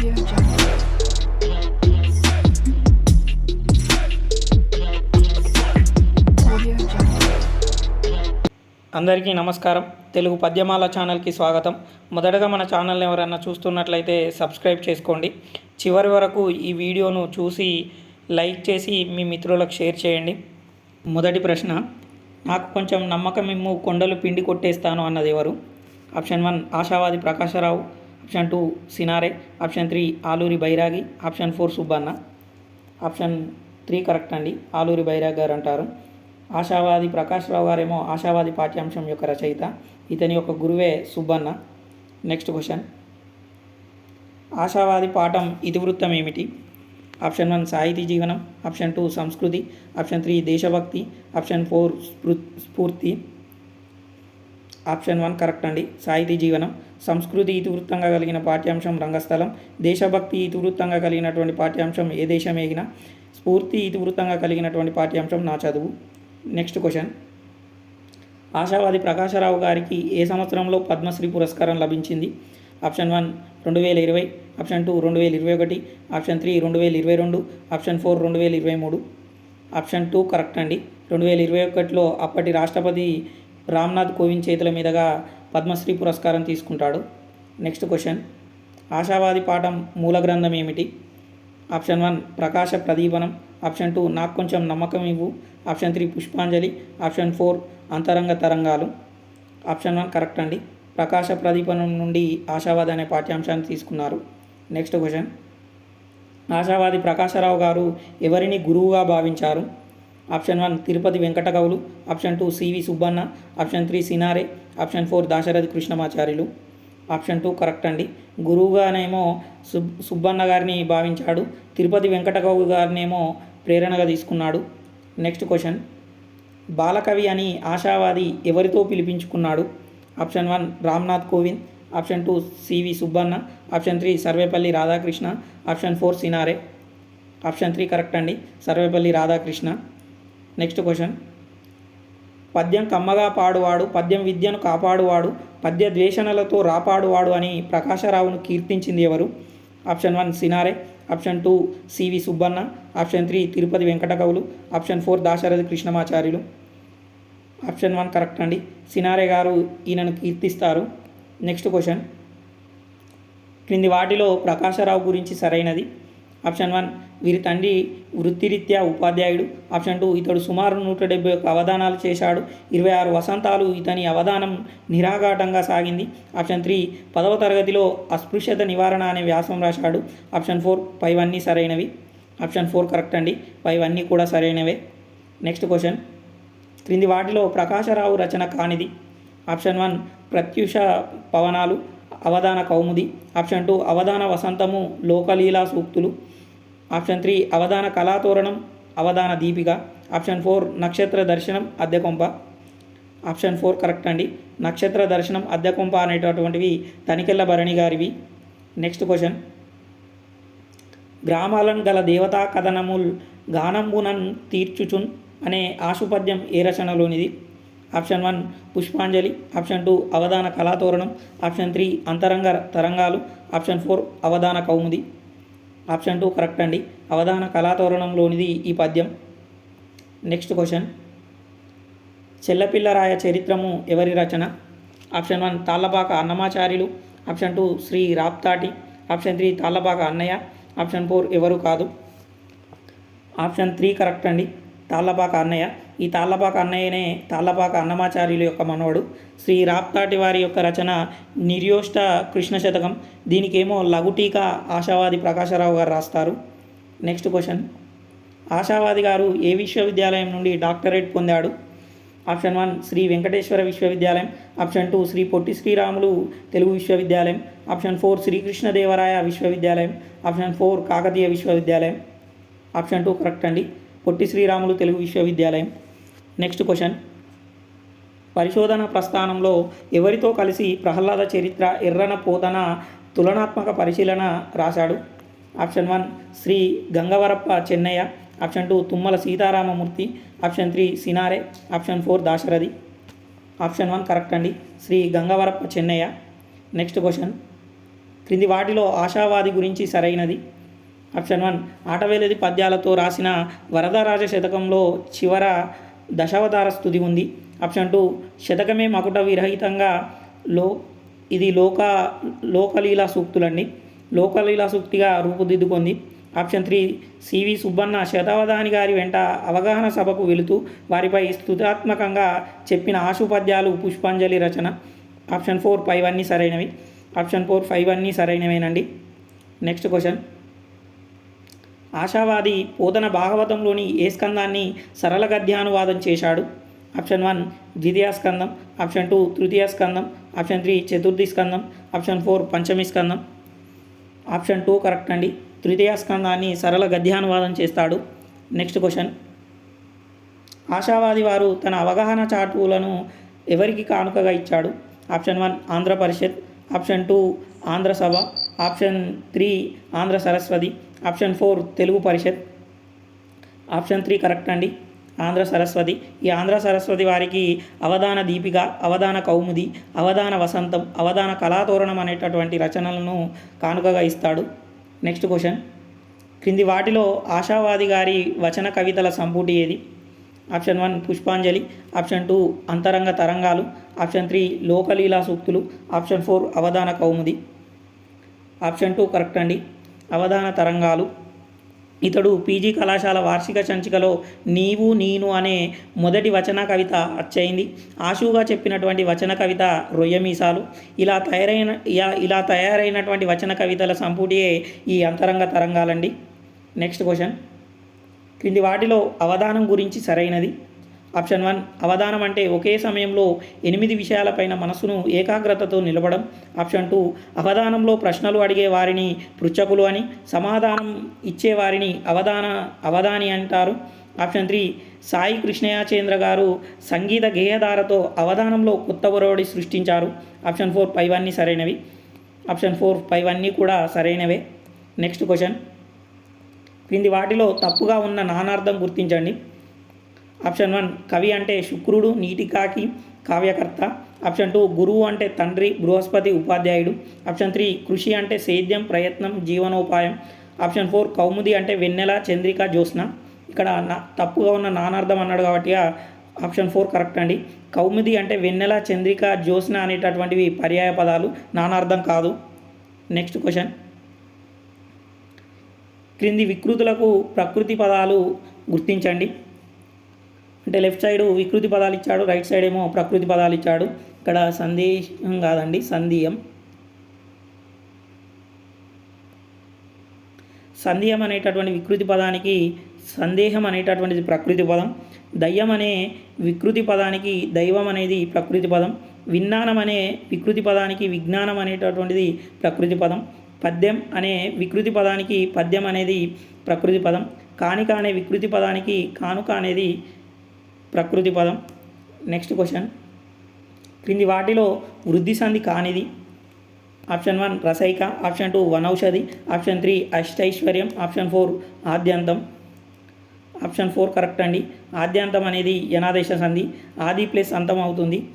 అందరికీ నమస్కారం. తెలుగు పద్యమాల ఛానల్కి స్వాగతం. మొదటగా మన ఛానల్ని ఎవరైనా చూస్తున్నట్లయితే సబ్స్క్రైబ్ చేసుకోండి. చివరి వరకు ఈ వీడియోను చూసి లైక్ చేసి మీ మిత్రులకు షేర్ చేయండి. మొదటి ప్రశ్న నాకు కొంచెం నమ్మకం ఇమ్ము కొండలు పిండి కొట్టేస్తాను అన్నది ఎవరు? Option one Ashavadi Prakasarao. Option two Sinare option three Aluri Bairagi option four Subbanna. Option three correct అండి ఆలూరి బైరాగ్ గారు అంటారు. ఆశావాది ప్రకాశ్రావు గారేమో ఆశావాది పాఠ్యాంశం యొక్క రచయిత ఇతని యొక్క గురువే సుబ్బన్న. Next question. ఆశావాది పాఠం ఇతివృత్తం ఏమిటి? ఆప్షన్ వన్ సాహితీ జీవనం ఆప్షన్ టూ సంస్కృతి ఆప్షన్ త్రీ దేశభక్తి ఆప్షన్ ఫోర్ స్ఫూర్తి. ఆప్షన్ వన్ కరెక్ట్ అండి. సాహితీ జీవనం సంస్కృతి ఇతివృత్తంగా కలిగిన పాఠ్యాంశం రంగస్థలం దేశభక్తి ఇతివృత్తంగా కలిగినటువంటి పాఠ్యాంశం ఏ దేశం ఏగిన స్ఫూర్తి ఇతివృత్తంగా కలిగినటువంటి పాఠ్యాంశం నా చదువు. Next question. ఆశావాది ప్రకాశరావు గారికి ఏ సంవత్సరంలో పద్మశ్రీ పురస్కారం లభించింది? ఆప్షన్ వన్ రెండు వేల ఇరవై ఆప్షన్ టూ రెండు వేల ఇరవై ఒకటి ఆప్షన్ త్రీ రెండు వేల ఇరవై రెండు ఆప్షన్ ఫోర్ రెండు వేల ఇరవై మూడు. ఆప్షన్ టూ కరెక్ట్ అండి. రెండు వేల ఇరవై ఒకటిలో అప్పటి రాష్ట్రపతి రామ్నాథ్ కోవింద్ చేతుల మీదుగా పద్మశ్రీ పురస్కారం తీసుకుంటాడు. Next question. ఆశావాది పాఠం మూల గ్రంథం ఏమిటి? Option one Prakasha Pradeepanam. Option two నాకు కొంచెం నమ్మకం ఇవ్వు. Option three Pushpanjali. Option four Antaranga Tarangalu. Option one correct అండి. ప్రకాశ ప్రదీపనం నుండి ఆశావాది అనే పాఠ్యాంశాన్ని తీసుకున్నారు. Next question. ఆశావాది ప్రకాశరావు గారు ఎవరిని గురువుగా భావించారు? Option one Tirupati Venkatakavulu option two C V Subbanna option three Sinare option four Dasarathi Krishnamacharyulu. Option two correct అండి. గురువుగానేమో సుబ్ సుబ్బన్న గారిని భావించాడు తిరుపతి వెంకట గారినేమో ప్రేరణగా తీసుకున్నాడు. Next question. బాలకవి అని ఆశావాది ఎవరితో పిలిపించుకున్నాడు? Option one Ramnath Kovind option two C V Subbanna option three Sarvepalli Radhakrishna option four Sinare. Option three correct అండి. Sarvepalli Radhakrishna. Next question పద్యం కమ్మగా పాడువాడు పద్యం విద్యను కాపాడువాడు పద్య ద్వేషణలతో రాపాడువాడు అని ప్రకాశరావును కీర్తించింది ఎవరు? Option one Sinare option two C V Subbanna option three Tirupati Venkatakavulu option four Dasarathi Krishnamacharyulu option one correct అండి. సినారే గారు ఈయనను కీర్తిస్తారు. నెక్స్ట్ క్వశ్చన్ క్రింది వాటిలో ప్రకాశరావు గురించి సరైనది. ఆప్షన్ వన్ వీరి తండ్రి వృత్తిరీత్యా ఉపాధ్యాయుడు. ఆప్షన్ టూ ఇతడు సుమారు నూట డెబ్బై ఒక్క అవధానాలు చేశాడు. ఇరవై ఆరు వసంతాలు ఇతని అవధానం నిరాఘాటంగా సాగింది. ఆప్షన్ త్రీ పదవ తరగతిలో అస్పృశ్యత నివారణ అనే వ్యాసం రాశాడు. ఆప్షన్ ఫోర్ పైవన్నీ సరైనవి. ఆప్షన్ ఫోర్ కరెక్ట్ అండి. పైవన్నీ కూడా సరైనవే. Next question. క్రింది వాటిలో ప్రకాశరావు రచన కానిది. ఆప్షన్ వన్ ప్రత్యూష పవనాలు అవధాన కౌముది. ఆప్షన్ టూ అవధాన వసంతము లోకలీలా సూక్తులు. ఆప్షన్ త్రీ అవధాన కళాతోరణం అవధాన దీపిక. ఆప్షన్ ఫోర్ నక్షత్ర దర్శనం అద్దెకొంప ఆప్షన్ ఫోర్ కరెక్ట్ అండి. నక్షత్ర దర్శనం అద్దెకొంప అనేటటువంటివి తనికెళ్ళ భరణి గారివి. Next question. గ్రామాలను గల దేవతా కథనముల్ గానంబునన్ తీర్చుచున్ అనే ఆశుపద్యం ఏ రచనలోనిది? Option one Pushpanjali. Option two Avadhana Kalatoranam. Option three అంతరంగ తరంగాలు. ఆప్షన్ ఫోర్ అవధాన కౌముది. ఆప్షన్ టూ కరెక్ట్ అండి. అవధాన కళాతోరణంలోనిది ఈ పద్యం. Next question. చెల్లపిల్లరాయ చరిత్రము ఎవరి రచన? Option one Tallapaka Annamacharyulu. Option two Shri Raptati. Option three Tallapaka Annayya. Option four ఎవరు కాదు. ఆప్షన్ త్రీ కరెక్ట్ అండి. తాళ్ళపాక అన్నయ్య. ఈ తాళ్ళపాక అన్నయ్యనే తాళ్ళపాక అన్నమాచార్యుల యొక్క మనవడు. శ్రీ రాప్తాటి వారి యొక్క రచన నిర్యోష్ట కృష్ణ శతకం. దీనికేమో లఘుటీక ఆశావాది ప్రకాశరావు గారు రాస్తారు. Next question. ఆశావాది గారు ఏ విశ్వవిద్యాలయం నుండి డాక్టరేట్ పొందాడు? ఆప్షన్ వన్ శ్రీ వెంకటేశ్వర విశ్వవిద్యాలయం. ఆప్షన్ టూ శ్రీ పొట్టి శ్రీరాములు తెలుగు విశ్వవిద్యాలయం. ఆప్షన్ ఫోర్ శ్రీకృష్ణదేవరాయ విశ్వవిద్యాలయం. ఆప్షన్ ఫోర్ కాకతీయ విశ్వవిద్యాలయం. ఆప్షన్ టూ కరెక్ట్ అండి. పొట్టి శ్రీరాములు తెలుగు విశ్వవిద్యాలయం. నెక్స్ట్ క్వశ్చన్ పరిశోధన ప్రస్థానంలో ఎవరితో కలిసి ప్రహ్లాద చరిత్ర ఎర్రన పోతన తులనాత్మక పరిశీలన రాశాడు? Option one Shri Gangavarappa Chennayya. Option two Tummala Sitaramamurthy. Option three Sinare. Option four Dasarathi. Option one correct అండి. శ్రీ గంగవరప్ప చెన్నయ్య. నెక్స్ట్ క్వశ్చన్ క్రింది వాటిలో ఆశావాది గురించి సరైనది. ఆప్షన్ వన్ ఆటవేలది పద్యాలతో రాసిన వరదరాజ శతకంలో చివర దశావతార స్థుతి ఉంది. ఆప్షన్ టూ శతకమే మకుట విరహితంగా లో ఇది లోక లోకలీలా సూక్తులండి లోకలీలా సూక్తిగా రూపుదిద్దుకుంది. Option three C V Subbanna శతావధాని గారి వెంట అవగాహన సభకు వెళుతూ వారిపై స్థుతాత్మకంగా చెప్పిన ఆశుపద్యాలు పుష్పాంజలి రచన. ఆప్షన్ ఫోర్ ఫైవ్ అన్నీ సరైనవి. ఆప్షన్ ఫోర్ ఫైవ్ అన్నీ సరైనవేనండి. Next question. ఆశావాది పోతన భాగవతంలోని ఏ స్కందాన్ని సరళ గద్యానువాదం చేశాడు? ఆప్షన్ వన్ ద్వితీయ స్కందం. ఆప్షన్ టూ తృతీయ స్కందం. ఆప్షన్ త్రీ చతుర్థి స్కందం. ఆప్షన్ ఫోర్ పంచమి స్కందం. ఆప్షన్ టూ కరెక్ట్ అండి. తృతీయ స్కందాన్ని సరళ గద్యానువాదం చేస్తాడు. Next question. ఆశావాది వారు తన అవగాహన చాటువులను ఎవరికి కానుకగా ఇచ్చాడు? Option one Andhra Parishat. Option two Andhra Sabha. Option three Andhra Saraswati. Option four Telugu Parishat. Option three correct అండి. ఆంధ్ర సరస్వతి. ఈ ఆంధ్ర సరస్వతి వారికి అవధాన దీపిక అవధాన కౌముది అవధాన వసంతం అవధాన కళాతోరణం అనేటటువంటి రచనలను కానుకగా ఇస్తాడు. Next question. క్రింది వాటిలో ఆశావాది గారి వచన కవితల సంపుటి ఏది? Option one Pushpanjali. Option two Antaranga Tarangalu. Option three లోకలీలా సూక్తులు. ఆప్షన్ ఫోర్ అవధాన కౌముది. ఆప్షన్ టూ కరెక్ట్ అండి. అవధాన తరంగాలు. ఇతడు పీజీ కళాశాల వార్షిక సంచికలో నీవు నేను అనే మొదటి వచన కవిత అచ్చయింది ఆశువుగా చెప్పినటువంటి వచన కవిత రొయ్యమీసాలు. ఇలా తయారైన ఇలా- ఇలా తయారైనటువంటి వచన కవితల సంపుటియే ఈ అంతరంగ తరంగాలండి. Next question. క్రింది వాటిలో అవధానం గురించి సరైనది. ఆప్షన్ వన్ అవధానం అంటే ఒకే సమయంలో ఎనిమిది విషయాలపైన మనసును ఏకాగ్రతతో నిలబడం ఆప్షన్ టూ అవధానంలో ప్రశ్నలు అడిగే వారిని పృచ్ఛకులు అని సమాధానం ఇచ్చే వారిని అవధాన అవధాని అంటారు. ఆప్షన్ త్రీ సాయి కృష్ణయాచేంద్ర గారు సంగీత గేయధారతో అవధానంలో కొత్త ఒరవడి సృష్టించారు. ఆప్షన్ ఫోర్ పైవన్నీ సరైనవి. ఆప్షన్ ఫోర్ పైవన్నీ కూడా సరైనవే. Next question. క్రింది వాటిలో తప్పుగా ఉన్న నానార్థం గుర్తించండి. ఆప్షన్ వన్ కవి అంటే శుక్రుడు నీటికాకి కావ్యకర్త. ఆప్షన్ టూ గురువు అంటే తండ్రి బృహస్పతి ఉపాధ్యాయుడు. ఆప్షన్ త్రీ కృషి అంటే సేద్యం ప్రయత్నం జీవనోపాయం. ఆప్షన్ ఫోర్ కౌముది అంటే వెన్నెల చంద్రిక జ్యోత్స్న. ఇక్కడ నా తప్పుగా ఉన్న నానార్థం అన్నాడు కాబట్టి ఆప్షన్ ఫోర్ కరెక్ట్ అండి. కౌముది అంటే వెన్నెల చంద్రిక జ్యోత్స్న అనేటటువంటివి పర్యాయ పదాలు నానార్థం కాదు. Next question. క్రింది వికృతులకు ప్రకృతి పదాలు గుర్తించండి. అంటే లెఫ్ట్ సైడ్ వికృతి పదాలు ఇచ్చాడు రైట్ సైడ్ ఏమో ప్రకృతి పదాలు ఇచ్చాడు. ఇక్కడ సందేశం కాదండి సంధియం. సందేహం అనేటటువంటి వికృతి పదానికి సందేహం అనేటటువంటిది ప్రకృతి పదం. దయ్యం అనే వికృతి పదానికి దైవం అనేది ప్రకృతి పదం. విజ్ఞానం అనే వికృతి పదానికి విజ్ఞానం అనేటటువంటిది ప్రకృతి పదం. పద్యం అనే వికృతి పదానికి పద్యం అనేది ప్రకృతి పదం. కానిక అనే వికృతి పదానికి కానుక అనేది ప్రకృతి పదం. నెక్స్ట్ క్వశ్చన్ క్రింది వాటిలో వృద్ధి సంధి కానిది. ఆప్షన్ వన్ రసైక. ఆప్షన్ టూ వనౌషధి. ఆప్షన్ త్రీ అష్టైశ్వర్యం. ఆప్షన్ ఫోర్ ఆద్యంతం. ఆప్షన్ ఫోర్ కరెక్ట్ అండి. ఆద్యంతం అనేది యనాదేశ సంధి. ఆది ప్లస్ అంతం అవుతుంది.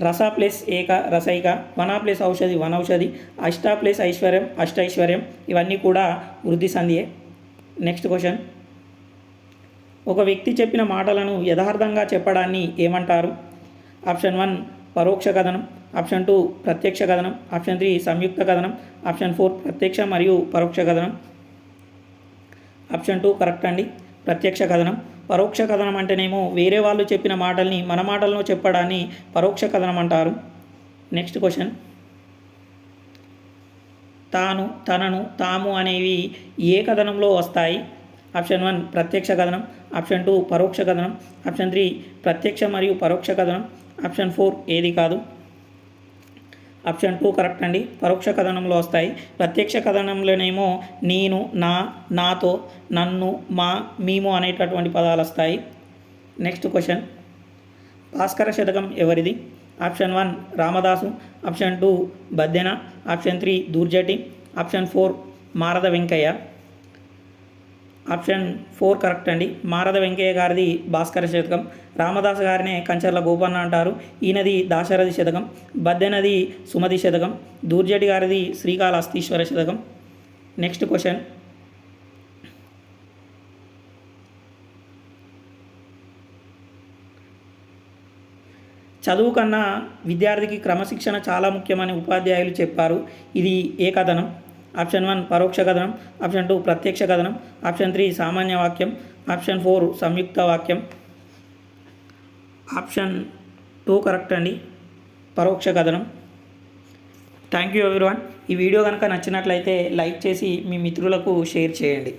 రస ప్లస్ ఏక రసైక. వన ప్లస్ ఔషధి వనౌషధి. అష్ట ప్లస్ ఐశ్వర్యం అష్టైశ్వర్యం. ఇవన్నీ కూడా వృద్ధి సంధియే. నెక్స్ట్ క్వశ్చన్ ఒక వ్యక్తి చెప్పిన మాటలను యథార్థంగా చెప్పడాన్ని ఏమంటారు? ఆప్షన్ వన్ పరోక్ష కథనం. ఆప్షన్ టూ ప్రత్యక్ష కథనం. ఆప్షన్ త్రీ సంయుక్త కథనం. ఆప్షన్ ఫోర్ ప్రత్యక్ష మరియు పరోక్ష కథనం. ఆప్షన్ టూ కరెక్ట్ అండి. ప్రత్యక్ష కథనం. పరోక్ష కథనం అంటేనేమో వేరే వాళ్ళు చెప్పిన మాటల్ని మన మాటలను చెప్పడాన్ని పరోక్ష కథనం అంటారు. Next question. తాను తనను తాము అనేవి ఏ కథనంలో వస్తాయి? ఆప్షన్ వన్ ప్రత్యక్ష కథనం ఆప్షన్ టూ పరోక్ష కథనం ఆప్షన్ త్రీ ప్రత్యక్ష మరియు పరోక్ష కథనం ఆప్షన్ ఫోర్ ఏది కాదు. ఆప్షన్ టూ కరెక్ట్ అండి. పరోక్ష కథనంలో వస్తాయి. ప్రత్యక్ష కథనంలోనేమో నేను నా నాతో నన్ను మా మేము అనేటటువంటి పదాలు వస్తాయి. Next question. భాస్కర శతకం ఎవరిది? Option one Ramadasu option two Baddena option three Dhurjati option four Marada Venkayya. Option four correct అండి. మారద వెంకయ్య గారిది భాస్కర శతకం రామదాస్ గారినే కంచర్ల గోపన్న అంటారు ఈయనది దాశరథి శతకం బద్దెనది సుమతి శతకం దూర్జటి గారిది శ్రీకాళహస్తీశ్వర శతకం. Next question. చదువు కన్నా విద్యార్థికి క్రమశిక్షణ చాలా ముఖ్యమని ఉపాధ్యాయులు చెప్పారు. ఇది ఏ కథనం ఆప్షన్ వన్ పరోక్ష కథనం ఆప్షన్ టూ ప్రత్యక్ష కథనం ఆప్షన్ త్రీ సామాన్య వాక్యం ఆప్షన్ ఫోర్ సంయుక్త వాక్యం. ఆప్షన్ టూ కరెక్ట్ అండి. పరోక్ష కథనం. Thank you everyone. ఈ వీడియో కనుక నచ్చినట్లయితే లైక్ చేసి మీ మిత్రులకు షేర్ చేయండి.